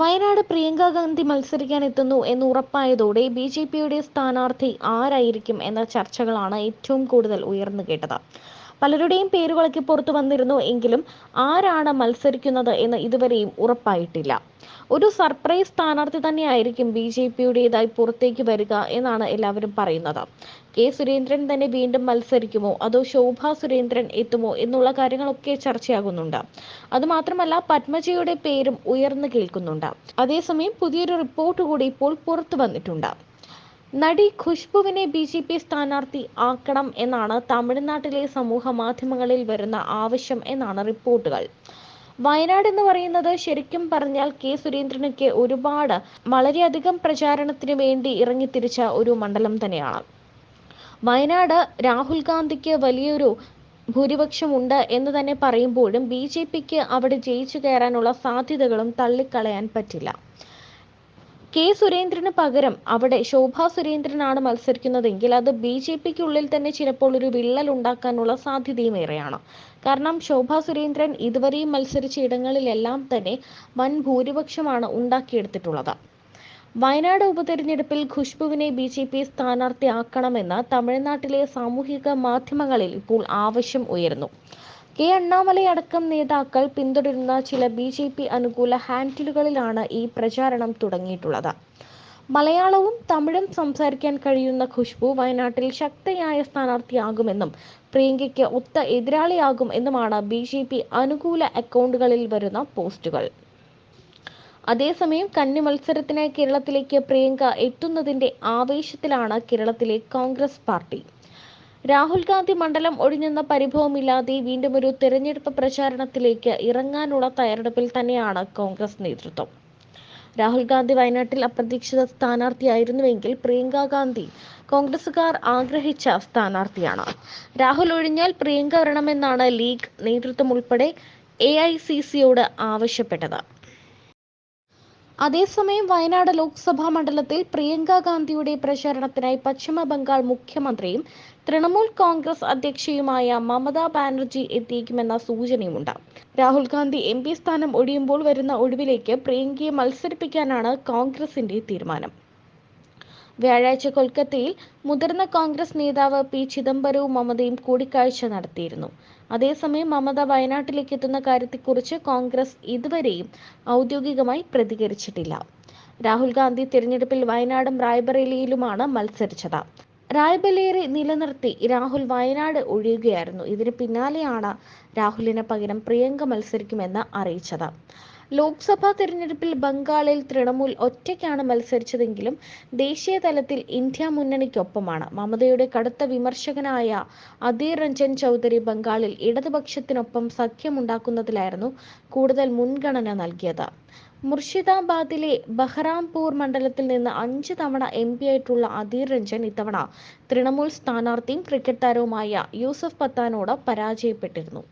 വയനാട് പ്രിയങ്ക ഗാന്ധി മത്സരിക്കാൻ എത്തുന്നു എന്ന് ഉറപ്പായതോടെ ബി ജെ പിയുടെ സ്ഥാനാർത്ഥി ആരായിരിക്കും എന്ന ചർച്ചകളാണ് ഏറ്റവും കൂടുതൽ ഉയർന്നു കേട്ടത്. പലരുടെയും പേരുകളൊക്കെ പുറത്തു വന്നിരുന്നു എങ്കിലും ആരാണ് മത്സരിക്കുന്നത് എന്ന് ഇതുവരെയും ഉറപ്പായിട്ടില്ല. ഒരു സർപ്രൈസ് സ്ഥാനാർത്ഥി തന്നെയായിരിക്കും ബി ജെ പിയുടേതായി പുറത്തേക്ക് വരിക എന്നാണ് എല്ലാവരും പറയുന്നത്. കെ സുരേന്ദ്രൻ തന്നെ വീണ്ടും മത്സരിക്കുമോ? അതോ ശോഭ സുരേന്ദ്രൻ എത്തുമോ? എന്നുള്ള കാര്യങ്ങളൊക്കെ ചർച്ചയാകുന്നുണ്ട്. അതുമാത്രമല്ല പത്മജയുടെ പേരും ഉയർന്നു കേൾക്കുന്നുണ്ട്. അതേസമയം പുതിയൊരു റിപ്പോർട്ട് കൂടി ഇപ്പോൾ പുറത്തു വന്നിട്ടുണ്ട്. നടി ഖുഷ്ബുവിനെ ബി ജെ പി സ്ഥാനാർത്ഥി ആക്കണം എന്നാണ് തമിഴ്നാട്ടിലെ സമൂഹ മാധ്യമങ്ങളിൽ വരുന്ന ആവശ്യം എന്നാണ് റിപ്പോർട്ടുകൾ. വയനാട് എന്ന് പറയുന്നത് ശരിക്കും പറഞ്ഞാൽ കെ സുരേന്ദ്രനൊക്കെ ഒരുപാട് വളരെയധികം പ്രചാരണത്തിന് വേണ്ടി ഇറങ്ങിത്തിരിച്ച ഒരു മണ്ഡലം തന്നെയാണ്. വയനാട് രാഹുൽ ഗാന്ധിക്ക് വലിയൊരു ഭൂരിപക്ഷമുണ്ട് എന്ന് തന്നെ പറയുമ്പോഴും ബി ജെ പിക്ക് അവിടെ ജയിച്ചു കയറാനുള്ള സാധ്യതകളും തള്ളിക്കളയാൻ പറ്റില്ല. കെ സുരേന്ദ്രന് പകരം അവിടെ ശോഭ സുരേന്ദ്രനാണ് മത്സരിക്കുന്നതെങ്കിൽ അത് ബി ജെ പിക്കുള്ളിൽ തന്നെ ചിലപ്പോൾ ഒരു വിള്ളൽ ഉണ്ടാക്കാനുള്ള സാധ്യതയും ഏറെയാണ് കാരണം ശോഭ സുരേന്ദ്രൻ ഇതുവരെയും മത്സരിച്ച ഇടങ്ങളിലെല്ലാം തന്നെ വൻ ഭൂരിപക്ഷമാണ് ഉണ്ടാക്കിയെടുത്തിട്ടുള്ളത്. വയനാട് ഉപതെരഞ്ഞെടുപ്പിൽ ഖുഷ്ബുവിനെ ബി ജെ പി സ്ഥാനാർത്ഥിയാക്കണമെന്ന് തമിഴ്നാട്ടിലെ സാമൂഹിക മാധ്യമങ്ങളിൽ ഇപ്പോൾ ആവശ്യം ഉയർന്നു കെ അണ്ണാമലൈ അടക്കം നേതാക്കൾ പിന്തുടരുന്ന ചില ബി ജെ പി അനുകൂല ഹാൻഡിലുകളിലാണ് ഈ പ്രചാരണം തുടങ്ങിയിട്ടുള്ളത്. മലയാളവും തമിഴും സംസാരിക്കാൻ കഴിയുന്ന ഖുഷ്ബു വയനാട്ടിൽ ശക്തയായ സ്ഥാനാർത്ഥിയാകുമെന്നും പ്രിയങ്കയ്ക്ക് ഒത്ത എതിരാളിയാകും എന്നുമാണ് ബി ജെ പി അനുകൂല അക്കൗണ്ടുകളിൽ വരുന്ന പോസ്റ്റുകൾ. അതേസമയം കന്നി മത്സരത്തിനായി കേരളത്തിലേക്ക് പ്രിയങ്ക എത്തുന്നതിന്റെ ആവേശത്തിലാണ് കേരളത്തിലെ കോൺഗ്രസ് പാർട്ടി. രാഹുൽ ഗാന്ധി മണ്ഡലം ഒഴിഞ്ഞെന്ന പരിഭവമില്ലാതെ വീണ്ടും ഒരു തെരഞ്ഞെടുപ്പ് പ്രചാരണത്തിലേക്ക് ഇറങ്ങാനുള്ള തയ്യാറെടുപ്പിൽ തന്നെയാണ് കോൺഗ്രസ് നേതൃത്വം. രാഹുൽ ഗാന്ധി വയനാട്ടിൽ അപ്രതീക്ഷിത സ്ഥാനാർത്ഥിയായിരുന്നുവെങ്കിൽ പ്രിയങ്ക ഗാന്ധി കോൺഗ്രസുകാർ ആഗ്രഹിച്ച സ്ഥാനാർത്ഥിയാണ്. രാഹുൽ ഒഴിഞ്ഞാൽ പ്രിയങ്ക വരണമെന്നാണ് ലീഗ് നേതൃത്വം ഉൾപ്പെടെ എ ഐ സി സിയോട് ആവശ്യപ്പെട്ടത്. അതേസമയം വയനാട് ലോക്സഭാ മണ്ഡലത്തിൽ പ്രിയങ്ക ഗാന്ധിയുടെ പ്രചാരണത്തിനായി പശ്ചിമ ബംഗാൾ മുഖ്യമന്ത്രിയും തൃണമൂൽ കോൺഗ്രസ് അധ്യക്ഷയുമായ മമതാ ബാനർജി എത്തിയേക്കുമെന്ന സൂചനയുമുണ്ട്. രാഹുൽ ഗാന്ധി എം പി സ്ഥാനം ഒഴിയുമ്പോൾ വരുന്ന ഒഴിവിലേക്ക് പ്രിയങ്കയെ മത്സരിപ്പിക്കാനാണ് കോൺഗ്രസിന്റെ തീരുമാനം. വ്യാഴാഴ്ച കൊൽക്കത്തയിൽ മുതിർന്ന കോൺഗ്രസ് നേതാവ് പി ചിദംബരവും മമതയും കൂടിക്കാഴ്ച നടത്തിയിരുന്നു. അതേസമയം മമത വയനാട്ടിലേക്ക് എത്തുന്ന കാര്യത്തെക്കുറിച്ച് കോൺഗ്രസ് ഇതുവരെയും ഔദ്യോഗികമായി പ്രതികരിച്ചിട്ടില്ല. രാഹുൽ ഗാന്ധി തിരഞ്ഞെടുപ്പിൽ വയനാടും റായ്ബറേലിയിലുമാണ് മത്സരിച്ചത്. റായ്ബലേറെ നിലനിർത്തി രാഹുൽ വയനാട് ഒഴിയുകയായിരുന്നു. ഇതിന് പിന്നാലെയാണ് രാഹുലിന് പകരം പ്രിയങ്ക മത്സരിക്കുമെന്ന് അറിയിച്ചത്. ലോക്സഭാ തിരഞ്ഞെടുപ്പിൽ ബംഗാളിൽ തൃണമൂൽ ഒറ്റയ്ക്കാണ് മത്സരിച്ചതെങ്കിലും ദേശീയ തലത്തിൽ ഇന്ത്യ മുന്നണിക്കൊപ്പമാണ്. മമതയുടെ കടുത്ത വിമർശകനായ അധീർ രഞ്ജൻ ചൗധരി ബംഗാളിൽ ഇടതുപക്ഷത്തിനൊപ്പം സഖ്യമുണ്ടാക്കുന്നതിലായിരുന്നു കൂടുതൽ മുൻഗണന നൽകിയത്. മുർഷിദാബാദിലെ ബഹ്റാംപൂർ മണ്ഡലത്തിൽ നിന്ന് അഞ്ച് തവണ എം പി ആയിട്ടുള്ള അധീർ രഞ്ജൻ ഇത്തവണ തൃണമൂൽ സ്ഥാനാർത്ഥിയും ക്രിക്കറ്റ് താരവുമായ യൂസഫ് പത്താനോട് പരാജയപ്പെട്ടിരുന്നു.